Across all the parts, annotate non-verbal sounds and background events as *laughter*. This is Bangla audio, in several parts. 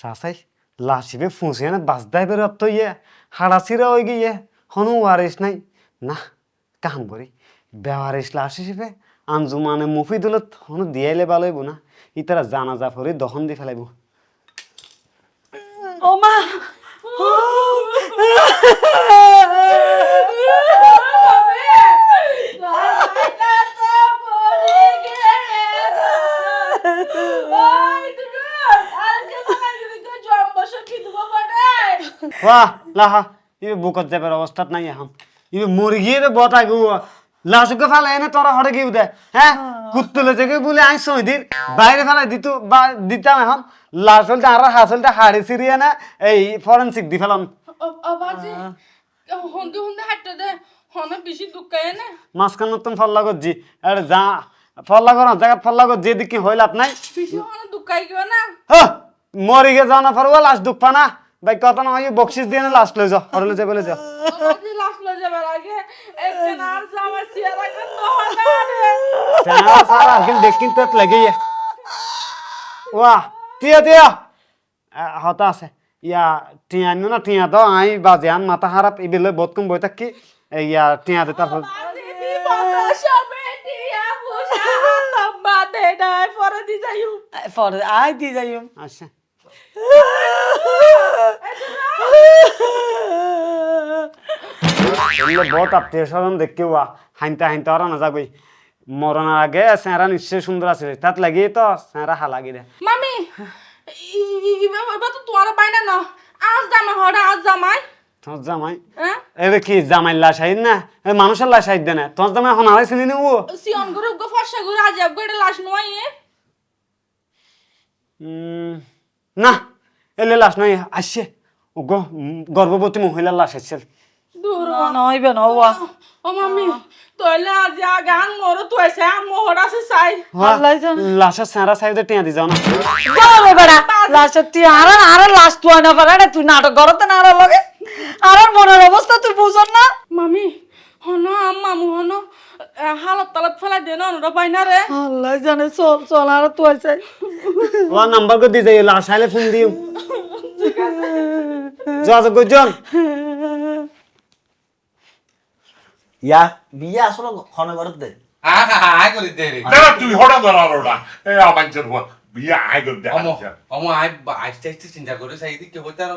সাসাই লাসিবে ফুঁসে না বাজদাই বের তো ইয়ে হাড়াছিরা ওই গিয়ে হনু ওয়ারিস নাই। না কাম করি? বেওয়ারিস লাশ হিসেবে আঞ্জুমানে মুফিদুলত হনু দিয়াইলে ভালো হইব না। ইতারা জানা যা ফরি দহন দি ফেলাইব। ও মা! *laughs* বাহ লাহা ইবে বুকত যাবার অবস্থাত নাই এখন ইবে মরি গিয়ে রে বতা গু লাশুকে ফেলাই এনে তোরা হরে গিয়ে দে হ্যাঁ কুত্তুলে থেকে বলে আই সইদির বাইরে ফেলাই দিত বা দিতাম এখন হলতে আর হাস হলতে হাড়ি সিরিয়ে না এই ফরেন্সিক দি ফেলাম হন্দে হন্দে হাঁটতে দে হনে বেশি দুঃখায় না মাঝখান নতুন ফল্লা করছি আরে যা ফল্লা কর জায়গা ফল্লা কর যেদিকে হইল আপনাই বেশি হনে দুঃখাই না মরি গে যাও না পারব লাশ দুঃখ পা না ভাই কত না হয় বকশিস দিয়ে না লাশ লই যাও হরে লই বলে যাও আবাজি লাশ লয়ে আগে। একজন আর জামা সিয়ারা কেন হনা সারা সারা কিন্তু দেখিন তো লাগে ওয়া টিয়া টিয়া। হতা আছে। ইয়া টিয়া নিও না টিয়া দাও আই বাজে আন মাথা খারাপ ইবেলে বহুত কম বই থাকি ইয়া টিয়া দে তারপর আজি দি পরে আই দি যাইম আচ্ছা। এগুলো বহুত আত্মীয় স্বজন দেখতে ওয়া হাইনতে হাইনতে ওরা না যাবই মরণের আগে স্যাঁরা নিশ্চয় সুন্দর আছে তাত লাগিয়ে তো স্যাঁরা হালাগি দে। মামি এবার তো তোমার পাই না না? আজ জামা হড়া আজ জামাই তোর জামাই এবে কি জামাই লাশ আইন না? এ মানুষের লাশ আইন দে না? তোর জামাই আলাই চিনি ও? সিয়ন গরু গো ফর্সা গরু আজ আব গড়ে লাশ নয় না এলে লাশ নাই আসছে। গর্ভবতী মহিলার লাশ আসছে দূর নইবে ও মামি তোইলে আজ মোর মোহর আল্লাহ জানে। টিয়া দি যাও না। যাবে বেড়া লাস্ট তুই আর আর লাস্ট তুই না পারে তুই নাটক করতে না আর লগে। আর মনের অবস্থা তুই বুঝন না। মামি হন আম্মা মুহন হালত তালত ফেলাই দে অনুরা পাই না রে। আল্লাহ জানে চল চল আর তুই চাই। ও নাম্বার দিয়ে যাই লাশ আইলে ফোন দিও। যোগাযোগ করজন ইয়া বিয়া আসলে ঘরত দে করে দে রে। দাঁড়া তুই হঠাৎ দাঁড়াল ওটা এ আমার জন্য বিয়ে আয় করে দে অমো অমো আই আইতে আইতে চিন্তা করে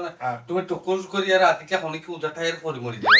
না। তুমি টুকুস করি আর রাতে কে হনি কি উজা টায়ার পরি মরি যাবে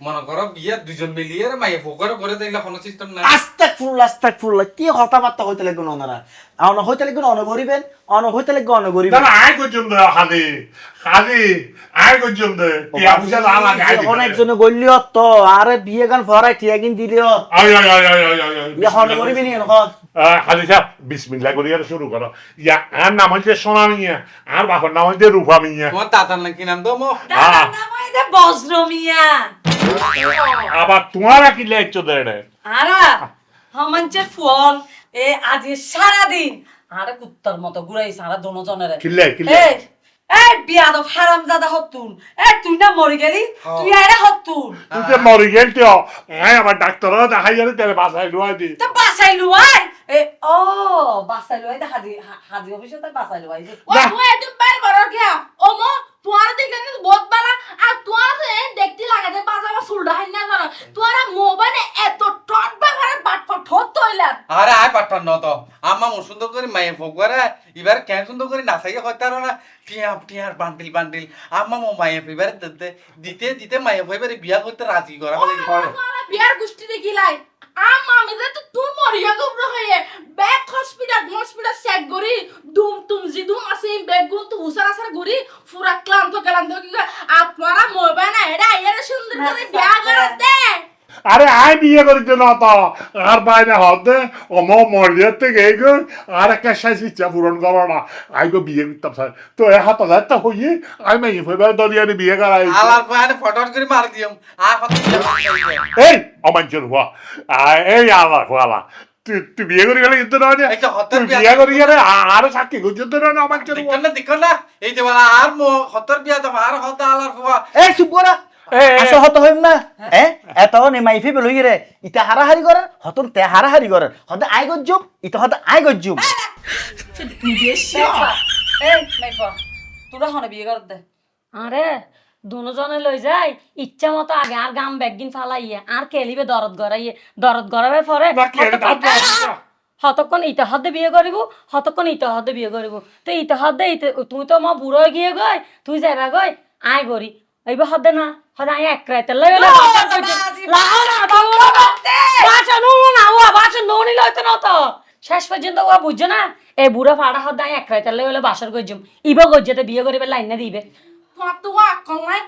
মনে করো বিয়ে দুজন মিলিয়ে আর মাইয়ে ফোকারও করে দেয় লেখনের সিস্টেম নাই আস্তাক ফুল আস্তাক ফুল কি কথাবার্তা হইতে লাগবে না ওনারা অন হইতে লাগবে অন গরিবেন অন হইতে লাগবে অন আয় করছেন দে খালি খালি দে না লাগে তো আরে বিয়ে গান ফরাই কিন দিলিও আয় আয় আয় আয় আয় আয় আয় ইয়া হন গরিবেন এখন আহ, খালি সাহেব বিসমিল্লাহ করি আর শুরু করো ইয়া আর নাম হচ্ছে সোনা মিয়া আর বাপের নাম হচ্ছে রূপা মিয়া তোমার দাদার নাকি নাম তো মো আহ, বজ্র মিয়া। আবার তোমার কি লেখছো দেড়ে? আরা হামাঞ্চের ফল। এ আজ সারাদিন। আরে কুত্তার মতো ঘুরাই সারা দোনোজনের কিল্লে কিল্লে এই বিয়াদব হারাম জাদা হতুন। এ তুই না মরে গেলি? তুই আরে হতুন। তুই যে মরি গেল তো আয় আমার ডাক্তারও দেখাই যাবে তেরে বাসায় লুয়াই দি। তা বাসাইলু আই এ ও বাসাইলু আই হাজি হাজি অফিসে তাই বাসাইলু আই যে ও তুই বড় গিয়া ও মো তোমার দেখে বহুত বালা আর তোমার দেখতে লাগে যে বাজাবা সুলডা হাই না জানো? তোমার মোবাইলে এত টট ব্যবহারে বাট ফট হত তইলা আরে আয় পাঠান ন তো আম্মা মো সুন্দর করে মাইয়ে ফোকারে এবার কেন সুন্দর করে নাচাইয়ে হইতে আর না? টিয়া টিয়ার বান্ডিল বান্ডিল আম্মা মো মাইয়ে এবার দিতে দিতে মাইয়ে এবারে বিয়া করতে রাজি করা তোমার বিয়ার গোষ্ঠী দেখিলাই। আম আমি যে তো তুই মরিয়া গবর হয়ে। ব্যাক হসপিটাল হসপিটাল সেট গরি দুম তুম জি দুম আছে ব্যাগ গুন তো উসার আসার গরি পুরা ক্লান্ত ক্লান্ত কি কয়, আপনারা মোবাইল না এটা সুন্দর করে বিয়া করে। দে আরে আয় বিয়ে করেছে না তো। আর বাইরে হতে অম মরিয়ার থেকে এই গো আর একটা শেষ ইচ্ছা পূরণ করো না। আই গো বিয়ে করতাম স্যার তো এ হাত হাজারটা হইয়ে আমি মাইয়ে ফেবার দরিয়ারে বিয়ে করাই। আলার পাহাড়ে ফটফট করে মার দিম আর করতে এই অমাঞ্চের হওয়া এই আল্লাহ হওয়ালা তুই তুই বিয়ে করে গেলে কিন্তু নয় হঠাৎ তুই বিয়া- করে গেলে আরও সাক্ষী গুজন্ত নয় না আমার দেখুন না দেখুন না। এই যে বলা আর মো হতর বিয়া তো আর হতা আলার ফুয়া এই চুপ করা আসল হত হইম না? এ? এত নে মাইফি বেলই রে ইটা হারাহারি করে হতন তে হারাহারি করে হতে আই গজ্জুম ইটা হতে আই গজ্জুম। এই মাইফা তোরা হনে বিয়ে কর দে। আরে দুজনে লই যাই ইচ্ছা মতো আগে আর গাম ব্যাগিন ফালাইয়ে আর কেলিবে দরদ গড়াইয়ে। দরদ গড়াবে পরে। হতক্ষণ ইটা হদে বিয়ে করিব হতক্ষণ ইটা হদে বিয়ে করিব। তো ইটা হদে ইতে তুই তো মা বুড়ো হয়ে গিয়ে গই তুই যাবা গই আয় গরি ও বাসা নুনি লইতে না তো শেষ পর্যন্ত ও বুঝছ না এই বুড়া ফাড়া হদে আয় এক রাইতে লই গেলে বাসার গইজুম ইবা গজ্জেতে বিয়ে করিবে লাইন না দিবে তোমার তো ওয়া কলাই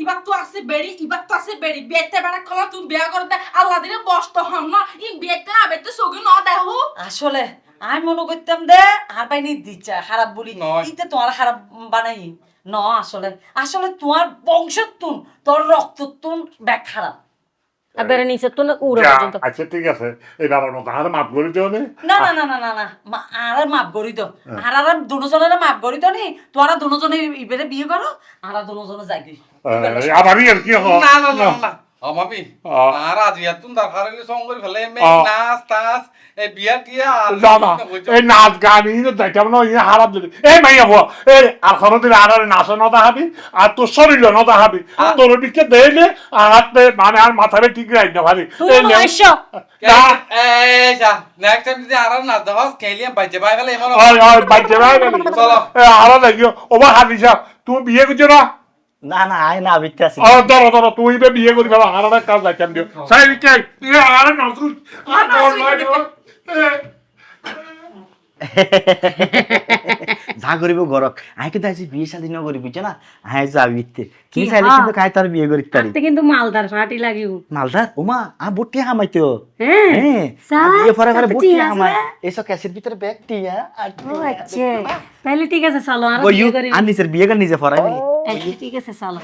ইবার তো আছে বেড়ি ইবার তো আছে বেড়ি বিয়েতে বেড়া কলা তুমি বিয়া করে দে আল্লাহ দিলে বস্ত হম না ই বিয়েতে না বেতে সগি ন দেহু আসলে আমি মনে করতাম দে আর পাইনি দিচ্ছা খারাপ বলি। ইতে তোমার খারাপ বানাই ন আসলে। আসলে তোমার বংশতুন তোর রক্ততুন ব্যাগ খারাপ। নিচে তো না উড়ে পর্যন্ত। আচ্ছা ঠিক আছে। এবার মতো আর মাফ করে দিও নে। না না না না না আর আর মাপ করি তো আর আর দুজনের মাপ করি তো নি তোরা দুজনে ইবেরে বিয়ে করো আর আর দুজনে যাই কি হ না না না। না। আর আজ দরকার হইলে সঙ্গ করে ফেলে মে নাচ টাচ এই বিয়া টিয়া না না এই নাচ গান এই যাইতাম না হারাপ দিলি এই মাইয়া হো এই আর খরচ দিলে আর আর নাচ নতা হাবি আর তোর শরীর নতা হাবি। তোর দিকে দেইলে আর হাতে মানে আর মাথারে ঠিক রাই না ভাবি। তুই এই নে- এই যা নেক্সট টাইম যদি আর বাইতে বাই ফেলে এমন ওই ওই বাচ্চা ভাই চলো। এ আরও দেখিও। ওবা তুমি বিয়ে করছ না? না না আই না বিতে আছি ও ধরো ধরো তুই বে বিয়ে করি ফেলো আর একটা কাজ যাইতাম দিও। সাই কে? এ আর নাচু আর কোন নয় দিও যা করিব গরক। আই কিন্তু আইছি বিয়ে শাদী ন করি বুঝছ না আই যা ইতে কি? চাইলে কিন্তু কাই তার বিয়ে করি তারি হাতে কিন্তু মালদার ফাটি লাগিব। মালদার ওমা আ বুটি হামাইতো। হ্যাঁ হ্যাঁ বিয়ে পরে পরে বুটি হামাই। তো এসব ক্যাসের ভিতরে ব্যাগ টিয়া আর ও আচ্ছা। তাহলে ঠিক আছে চলো আর বিয়ে করি আর নিজের বিয়ে কর নিজে আচ্ছা, ঠিক আছে চলো।